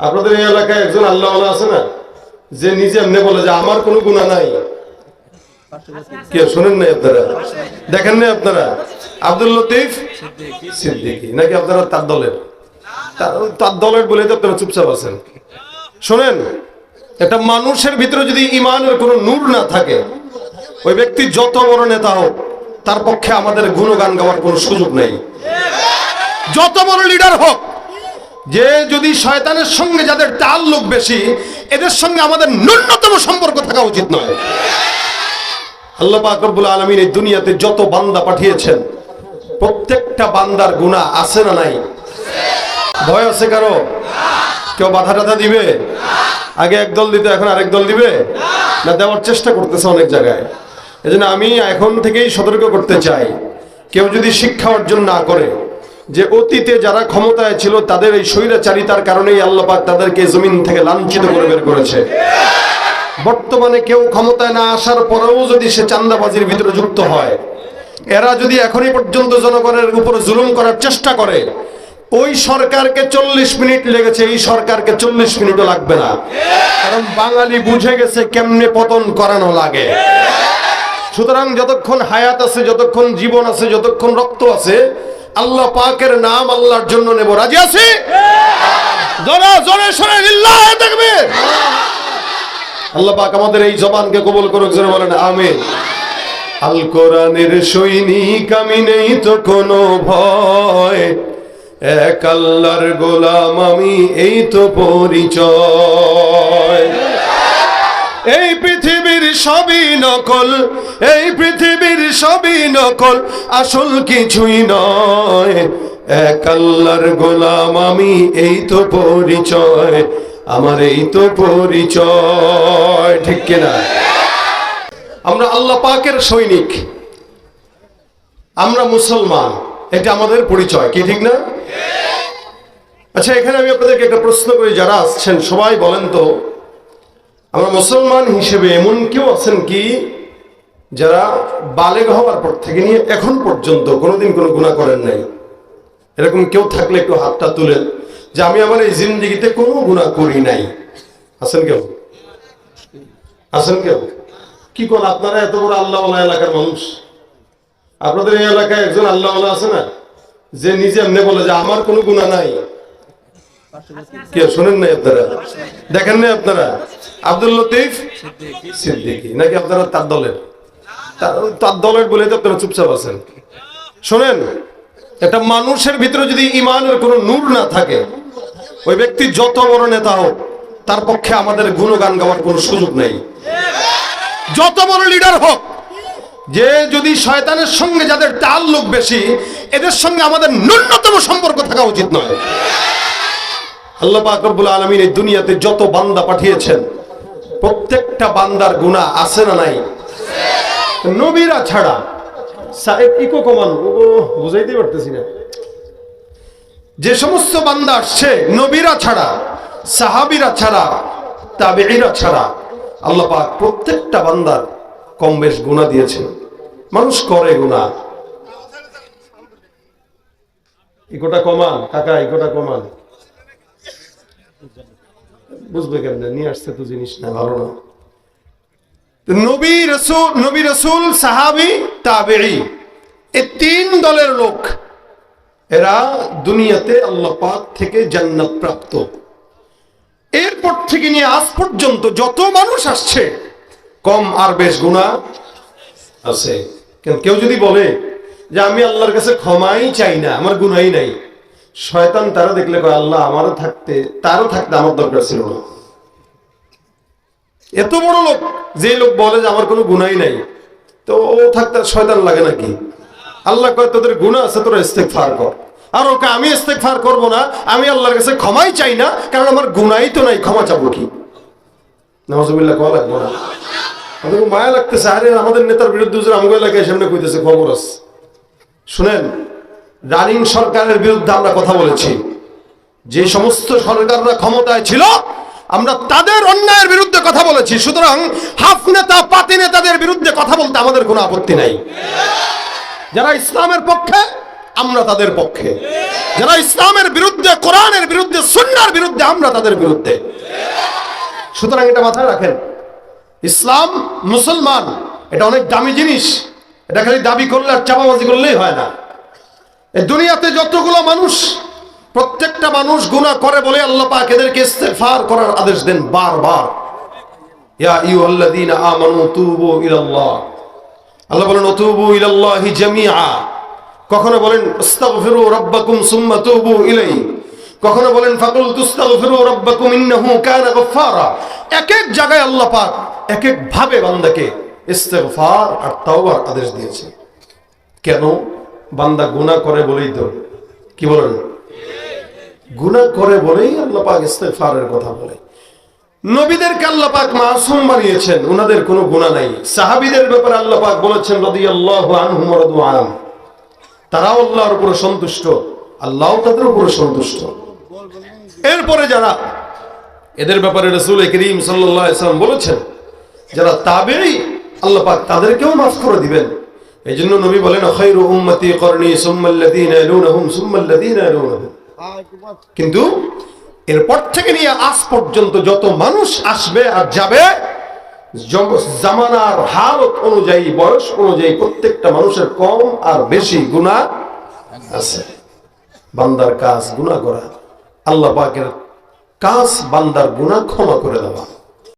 আপনাদের এই এলাকায় একজন আল্লাহ আছে না? যে নিজে এমনি বলে যে আমার কোনো গুণা নাই। কে শোনেন নাই আপনারা? দেখেন নাই আপনারা? আব্দুল লতিফ সিদ্দিকী। নাকি আপনারা তার দলের? তার- দলের বলে আপনারা চুপচাপ আছেন। শোনেন, একটা মানুষের ভিতরে যদি ইমানের কোনো নূর না থাকে, ওই ব্যক্তি যত বড় নেতা হোক, তার পক্ষে আমাদের গুণগান গাওয়ার কোনো সুযোগ নেই। যত বড় লিডার হোক যে যদি শয়তানের সঙ্গে যাদের লোক বেশি, এদের সঙ্গে আমাদের ন্যূনতম সম্পর্ক থাকা উচিত নয়। আল্লাহ পাক আলমিন এই দুনিয়াতে যত বান্দা পাঠিয়েছেন, প্রত্যেকটা বান্দার গুনাহ আছে না নাই? ভয় আছে কারও? কেউ বাধা টাধা দিবে? আগে এক দল দিতে, এখন আরেক দল দিবে? না, দেওয়ার চেষ্টা করতেছে অনেক জায়গায়। এজন্য আমি এখন থেকেই সতর্ক করতে চাই, কেউ যদি শিক্ষা অর্জন না করে যে অতীতে যারা ক্ষমতায় ছিল, তাদের এই স্বৈরাচারিতার কারণেই আল্লাপাক তাদেরকে জমিন থেকে লাঞ্ছিত করে বের করেছে। বর্তমানে কেউ ক্ষমতায় না আসার পরেও যদি সে চান্দাবাজির ভিতরে যুক্ত হয়, এরা যদি এখনই পর্যন্ত জনগণের উপর জুলুম করার চেষ্টা করে, ওই সরকারকে চল্লিশ মিনিট লেগেছে, এই সরকারকে চল্লিশ মিনিটও লাগবে না। কারণ বাঙালি বুঝে গেছে কেমনে পতন করানো লাগে। সুতরাং যতক্ষণ হায়াত আছে, যতক্ষণ জীবন আছে, যতক্ষণ রক্ত আছে আল্লাহ পাকের নাম আল্লাহর জন্য নেব। রাজি আছে? জোরে জোরে, সরে দেখবে আল্লাহ পাক আমাদের এই জবানকে কবুল করুক, জোরে বলেন, আমিন। আল কোরআনের সৈনিক, আমি নেই তো কোনো ভয়। এক আল্লাহর গোলাম, আমি এই তো পরিচয়। এই পৃথিবীর সবই নকল, এই পৃথিবীর সবই নকল, আসল কিছুই নয়। এক আল্লাহর গোলাম, আমি এই তো পরিচয়, আমার এই তো পরিচয়। ঠিক কিনা? আমরা আল্লাহ পাকের সৈনিক, আমরা মুসলমান, এটা আমাদের পরিচয়, কি ঠিক না? আচ্ছা এখানে আমি আপনাদেরকে একটা প্রশ্ন করি, যারা আসছেন, সবাই বলেন তো আমরা মুসলমান হিসেবে এমন কেউ আছেন কি, যারা বালেগ হওয়ার পর থেকে নিয়ে এখন পর্যন্ত কোনোদিন কোনো গুণা করেন নাই। এরকম কেউ থাকলে একটু হাতটা তুলেন যে আমি আমার এই জিন্দগিতে কোনো গুণা করি নাই। আছেন কেউ? আছেন কেউ? কি কোন, আপনারা এত বড় আল্লাহ এলাকার মানুষ? আপনাদের এই এলাকায় একজন আল্লাহ আছে না, যে নিজে এমনি বলে যে, আমার কোনো গুণা নাই। শোনেন নাই আপনারা? দেখেন নাই আপনারা? আব্দুল লতিফ সিদ্দিকী। নাকি আপনারা তার দলের? তার- দলের বলে আপনারা চুপচাপ আছেন। শোনেন, একটা মানুষের ভিতরে যদি ইমানের কোনো নূর না থাকে, ওই ব্যক্তি যত বড় নেতা হোক, তার পক্ষে আমাদের গুণগান গাওয়ার কোনো সুযোগ নেই। যত বড় লিডার হোক, যে যদি শয়তানের সঙ্গে যাদের তাল্লুক বেশি, এদের সঙ্গে আমাদের ন্যূনতম সম্পর্ক থাকা উচিত নয়। আল্লাহ পাক রব্বুল আলামিন এই দুনিয়াতে যত বান্দা পাঠিয়েছেন, প্রত্যেকটা বান্দার গুনাহ আছে না নাই? নবীরা ছাড়া। সাহেব, ইকো কমান যে সমস্ত বান্দা আসছে, নবীরা ছাড়া, সাহাবিরা ছাড়া ছাড়া, আল্লাহ পাক প্রত্যেকটা বান্দার কম বেশ গুনাহ দিয়েছেন। মানুষ করে গুনাহ। ইকোটা কমান কাকা, ইকোটা কমান বুঝবে কেমনে? নিয়ে আসছে তো জিনিস না ভালো না নবী রসুল নবী রসুল, সাহাবি তিন দলের লোক, এরা দুনিয়াতে থেকে জান্নাত প্রাপ্ত। এরপর থেকে নিয়ে আজ পর্যন্ত যত মানুষ আসছে, কম আর বেশ গুণা আছে। কেউ যদি বলে যে, আমি আল্লাহর কাছে ক্ষমাই চাই না, আমার গুনাই নাই। শয়তান তারা দেখলে কয়, আল্লাহ, আমারও থাকতে, তারও থাকতে আমার দরকার ছিল না। এত বড় লোক যে লোক বলে যে আমার কোনো গুণাই নাই, তো ও থাকতে শয়তান লাগে নাকি? আল্লাহ কয়, তোদের গুণা আছে, তোরা ইস্তেক ফার কর। আর ওকে আমি ইস্তেক ফার করব না, আমি আল্লাহর কাছে ক্ষমাই চাই না, কারণ আমার গুণাই তো নাই, ক্ষমা চাবো কি? নজবিল্লা কয়া লাগবো না। মায়া লাগতেছে, আরে আমাদের নেতার বিরুদ্ধে আমগো এলাকায় সামনে কইতেছে, খবর আছে। শুনেন রানিং সরকারের বিরুদ্ধে আমরা কথা বলেছি। যে সমস্ত সরকাররা ক্ষমতায় ছিল, আমরা তাদের অন্যায়ের বিরুদ্ধে কথা বলেছি। সুতরাং হাফ নেতা, পাতি নেতাদের বিরুদ্ধে কথা বলতে আমাদের কোনো আপত্তি নাই। যারা ইসলামের পক্ষে, আমরা তাদের পক্ষে। যারা ইসলামের বিরুদ্ধে, কোরআনের বিরুদ্ধে সুন্নার বিরুদ্ধে, আমরা তাদের বিরুদ্ধে। সুতরাং এটা মাথায় রাখেন, ইসলাম মুসলমান, এটা অনেক দামি জিনিস। এটা খালি দাবি করলে আর চাপাবাজি করলেই হয় না। এই দুনিয়াতে যতগুলো মানুষ, প্রত্যেকটা মানুষ গুনাহ করে বলে আল্লাহ পাক এদেরকে ইস্তেগফার করার আদেশ দেন বারবার। ইয়া আইয়ুহাল্লাযীনা আমানু তুবু ইলাল্লাহ। আল্লাহ বলেন তুবু ইলাল্লাহি জামিআ। কখনো বলেন আস্তাগফিরু রাব্বাকুম সুম্মা তুবু ইলাই কখনো বলেন ফাকুল তুস্তাগফিরু রাব্বাকুম ইন্নাহু কানা গফফারা। এক এক জায়গায় আল্লাহ পাক এক এক ভাবে বান্দাকে ইস্তেগফার আর তাওবার আদেশ দিয়েছে। কেন? বান্দা গুনাহ করে বলেই তো। কি বলেন? গুনাহ করে বলেই আল্লাহ পাক ইস্তেগফারের কথা বলে। নবীদেরকে আল্লাহ পাক মাসুম বানিয়েছেন ওনাদের কোনো গুনাহ নাই। সাহাবীদের ব্যাপারে আল্লাহ পাক বলেছেন, রাদিয়াল্লাহু আনহুম ওয়া রাদু আন তারাও আল্লাহর উপরে সন্তুষ্ট, আল্লাহও তাদের উপরে সন্তুষ্ট। এরপরে যারা এদের ব্যাপারে রসুল করিম সাল্লাল্লাহু আলাইহি সাল্লাম বলেছেন, যারা তাবেই আল্লাহ পাক তাদেরকেও মাফ করে দিবেন। এই জন্য নবী বলেন, খায়রু উম্মতি করনি সুম্মাল্লাযীনা ইয়ালুনহুম সুম্মাল্লাযীনা ইয়ালুনহুম। কিন্তু এরপর থেকে নিয়ে আজ পর্যন্ত যত মানুষ আসবে আর যাবে জম- জামানার হালত অনুযায়ী, বয়স অনুযায়ী প্রত্যেকটা মানুষের কম আর বেশি গুণা আছে। বান্দার কাজ গুণা করা। আল্লাহ পাকের কাজ বান্দার গুণা ক্ষমা করে দেওয়া।